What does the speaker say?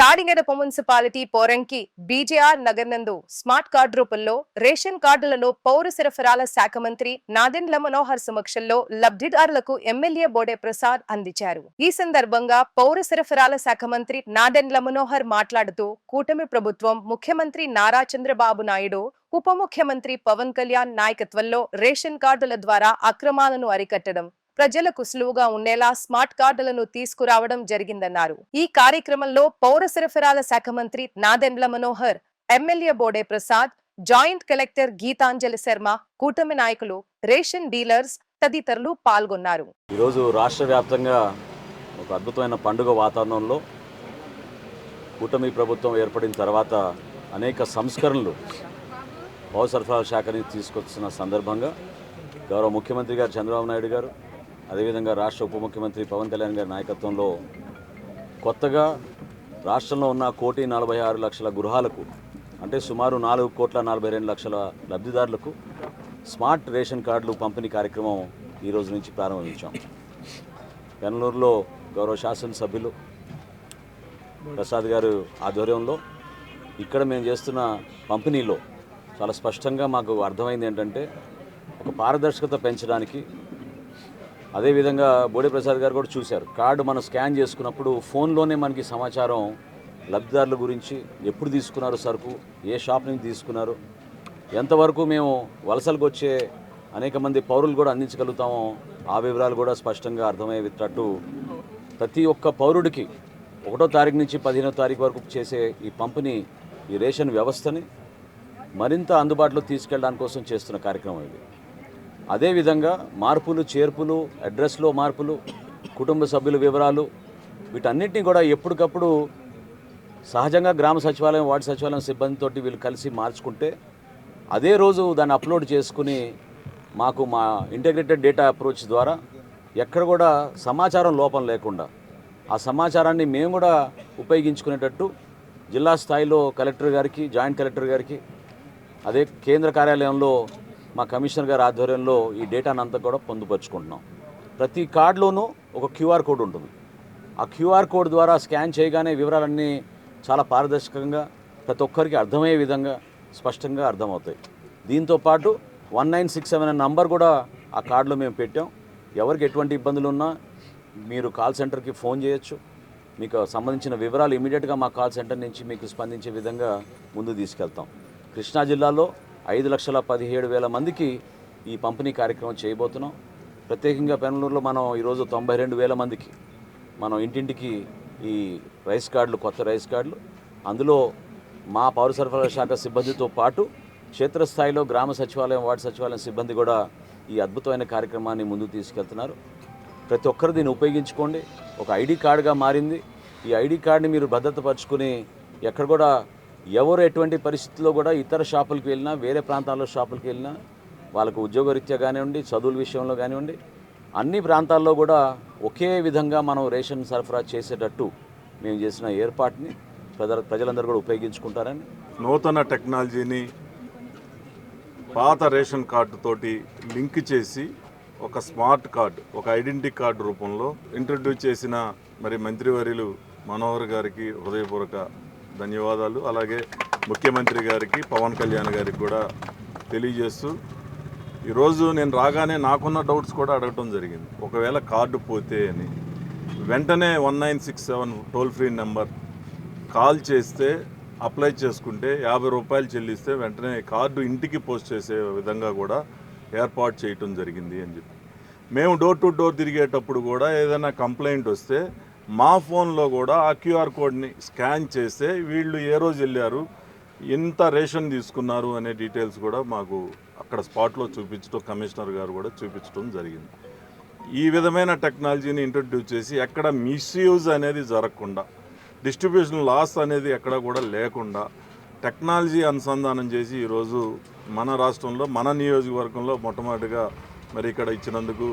Tadigadapa municipality Poranki BJR Nagar నందు smart card రూపంలో ration కార్డులను పౌర సరఫరాల శాఖ మంత్రి నాదెండ్ల మనోహర్ సమక్షంలో లబ్ధిదారులకు ఎమ్మెల్యే బోడే ప్రసాద్ అందించారు. ఈ సందర్భంగా పౌర సరఫరాల శాఖ మంత్రి నాదెండ్ల మనోహర్ మాట్లాడుతూ కూటమి ప్రభుత్వం ముఖ్యమంత్రి నారా చంద్రబాబు నాయుడు ఉప ముఖ్యమంత్రి పవన్ కళ్యాణ్ నాయకత్వంలో రేషన్ కార్డుల ద్వారా అక్రమాలను అరికట్టడం ప్రజలకు సులువుగా ఉండేలా స్మార్ట్ కార్డులను తీసుకురావడం జరిగిందన్నారు. ఈ కార్యక్రమంలో పౌర సరఫరాల శాఖ మంత్రి Nadendla Manohar MLA Bode Prasad joint collector Geethanjali Sharma కూటమి నాయకులు రేషన్ డీలర్స్ తదితరులు పాల్గొన్నారు. ఈరోజు రాష్ట్ర వ్యాప్తంగా ఒక అద్భుతమైన పండుగ వాతావరణంలో కూటమి ప్రభుత్వం ఏర్పడిన తర్వాత అనేక సంస్కరణలు పౌర సరఫరాల శాఖని తీసుకొచ్చిన సందర్భంగా గౌరవ ముఖ్యమంత్రి గారు చంద్రబాబు నాయుడు గారు అదేవిధంగా రాష్ట్ర ఉప ముఖ్యమంత్రి పవన్ కళ్యాణ్ గారి నాయకత్వంలో కొత్తగా రాష్ట్రంలో ఉన్న కోటి నలభై ఆరు లక్షల గృహాలకు అంటే సుమారు నాలుగు కోట్ల నలభై రెండు లక్షల లబ్ధిదారులకు స్మార్ట్ రేషన్ కార్డులు పంపిణీ కార్యక్రమం ఈ రోజు నుంచి ప్రారంభించాం. పెనలూరులో గౌరవ శాసనసభ్యులు ప్రసాద్ గారు ఆధ్వర్యంలో ఇక్కడ మేము చేస్తున్న పంపిణీలో చాలా స్పష్టంగా మాకు అర్థమైంది ఏంటంటే ఒక పారదర్శకత పెంచడానికి అదేవిధంగా బోడే ప్రసాద్ గారు కూడా చూశారు. కార్డు మనం స్కాన్ చేసుకున్నప్పుడు ఫోన్లోనే మనకి సమాచారం లబ్ధిదారుల గురించి ఎప్పుడు తీసుకున్నారు సరుకు ఏ షాప్ నుంచి తీసుకున్నారు ఎంతవరకు మేము వలసలకు వచ్చే అనేక మంది పౌరులు కూడా అందించగలుగుతామో ఆ వివరాలు కూడా స్పష్టంగా అర్థమయ్యేటట్టు ప్రతి ఒక్క పౌరుడికి ఒకటో తారీఖు నుంచి పదిహేనో తారీఖు వరకు చేసే ఈ పంపిణీ ఈ రేషన్ వ్యవస్థని మరింత అందుబాటులో తీసుకెళ్ళడానికి కోసం చేస్తున్న కార్యక్రమం ఇది. అదేవిధంగా మార్పులు చేర్పులు అడ్రస్లో మార్పులు కుటుంబ సభ్యుల వివరాలు వీటన్నిటిని కూడా ఎప్పటికప్పుడు సహజంగా గ్రామ సచివాలయం వార్డు సచివాలయం సిబ్బందితోటి వీళ్ళు కలిసి మార్చుకుంటే అదే రోజు దాన్ని అప్లోడ్ చేసుకుని మాకు మా ఇంటిగ్రేటెడ్ డేటా అప్రోచ్ ద్వారా ఎక్కడ కూడా సమాచారం లోపం లేకుండా ఆ సమాచారాన్ని మేము కూడా ఉపయోగించుకునేటట్టు జిల్లా స్థాయిలో కలెక్టర్ గారికి జాయింట్ కలెక్టర్ గారికి అదే కేంద్ర కార్యాలయంలో మా కమిషనర్ గారి ఆధ్వర్యంలో ఈ డేటాను అంతా కూడా పొందుపరుచుకుంటున్నాం. ప్రతి కార్డులోనూ ఒక క్యూఆర్ కోడ్ ఉంటుంది. ఆ క్యూఆర్ కోడ్ ద్వారా స్కాన్ చేయగానే వివరాలన్నీ చాలా పారదర్శకంగా ప్రతి ఒక్కరికి అర్థమయ్యే విధంగా స్పష్టంగా అర్థమవుతాయి. దీంతో పాటు వన్ నైన్ సిక్స్ సెవెన్ అనే నంబర్ కూడా ఆ కార్డులో మేము పెట్టాం. ఎవరికి ఎటువంటి ఇబ్బందులు ఉన్నా మీరు కాల్ సెంటర్కి ఫోన్ చేయొచ్చు. మీకు సంబంధించిన వివరాలు ఇమీడియట్గా మా కాల్ సెంటర్ నుంచి మీకు స్పందించే విధంగా ముందు తీసుకెళ్తాం. కృష్ణా జిల్లాలో ఐదు లక్షల పదిహేడు వేల మందికి ఈ పంపిణీ కార్యక్రమం చేయబోతున్నాం. ప్రత్యేకంగా పెనలూరులో మనం ఈరోజు తొంభై రెండు వేల మందికి మనం ఇంటింటికి ఈ రైస్ కార్డులు కొత్త రైస్ కార్డులు. అందులో మా పౌర సరఫరాల శాఖ సిబ్బందితో పాటు క్షేత్రస్థాయిలో గ్రామ సచివాలయం వార్డు సచివాలయం సిబ్బంది కూడా ఈ అద్భుతమైన కార్యక్రమాన్ని ముందుకు తీసుకెళ్తున్నారు. ప్రతి ఒక్కరు దీన్ని ఉపయోగించుకోండి. ఒక ఐడి కార్డుగా మారింది. ఈ ఐడి కార్డుని మీరు భద్రతపరుచుకుని ఎక్కడ కూడా ఎవరు ఎటువంటి పరిస్థితుల్లో కూడా ఇతర షాపులకు వెళ్ళినా వేరే ప్రాంతాల్లో షాపులకు వెళ్ళినా వాళ్ళకు ఉద్యోగరీత్యా కానివ్వండి చదువుల విషయంలో కానివ్వండి అన్ని ప్రాంతాల్లో కూడా ఒకే విధంగా మనం రేషన్ సరఫరా చేసేటట్టు మేము చేసిన ఏర్పాటుని ప్రజ ప్రజలందరూ కూడా ఉపయోగించుకుంటారని. నూతన టెక్నాలజీని పాత రేషన్ కార్డుతోటి లింక్ చేసి ఒక స్మార్ట్ కార్డు ఒక ఐడెంటిటీ కార్డు రూపంలో ఇంట్రడ్యూస్ చేసిన మరి మంత్రివర్యులు మనోహర్ గారికి హృదయపూర్వక ధన్యవాదాలు. అలాగే ముఖ్యమంత్రి గారికి పవన్ కళ్యాణ్ గారికి కూడా తెలియజేస్తూ ఈరోజు నేను రాగానే నాకున్న డౌట్స్ కూడా అడగటం జరిగింది. ఒకవేళ కార్డు పోతే అని. వెంటనే one nine six seven toll free number call చేస్తే అప్లై చేసుకుంటే యాభై రూపాయలు చెల్లిస్తే వెంటనే కార్డు ఇంటికి పోస్ట్ చేసే విధంగా కూడా ఏర్పాటు చేయటం జరిగింది అని చెప్పి. మేము డోర్ టు డోర్ తిరిగేటప్పుడు కూడా ఏదైనా కంప్లైంట్ వస్తే మా ఫోన్లో కూడా ఆ క్యూఆర్ కోడ్ని స్కాన్ చేస్తే వీళ్ళు ఏ రోజు వెళ్ళారు ఎంత రేషన్ తీసుకున్నారు అనే డీటెయిల్స్ కూడా మాకు అక్కడ స్పాట్లో చూపించడం కమిషనర్ గారు కూడా చూపించడం జరిగింది. ఈ విధమైన టెక్నాలజీని ఇంట్రడ్యూస్ చేసి ఎక్కడ మిస్యూజ్ అనేది జరగకుండా డిస్ట్రిబ్యూషన్ లాస్ అనేది ఎక్కడ కూడా లేకుండా టెక్నాలజీ అనుసంధానం చేసి ఈరోజు మన రాష్ట్రంలో మన నియోజకవర్గంలో మొట్టమొదటిగా మరి ఇక్కడ ఇచ్చినందుకు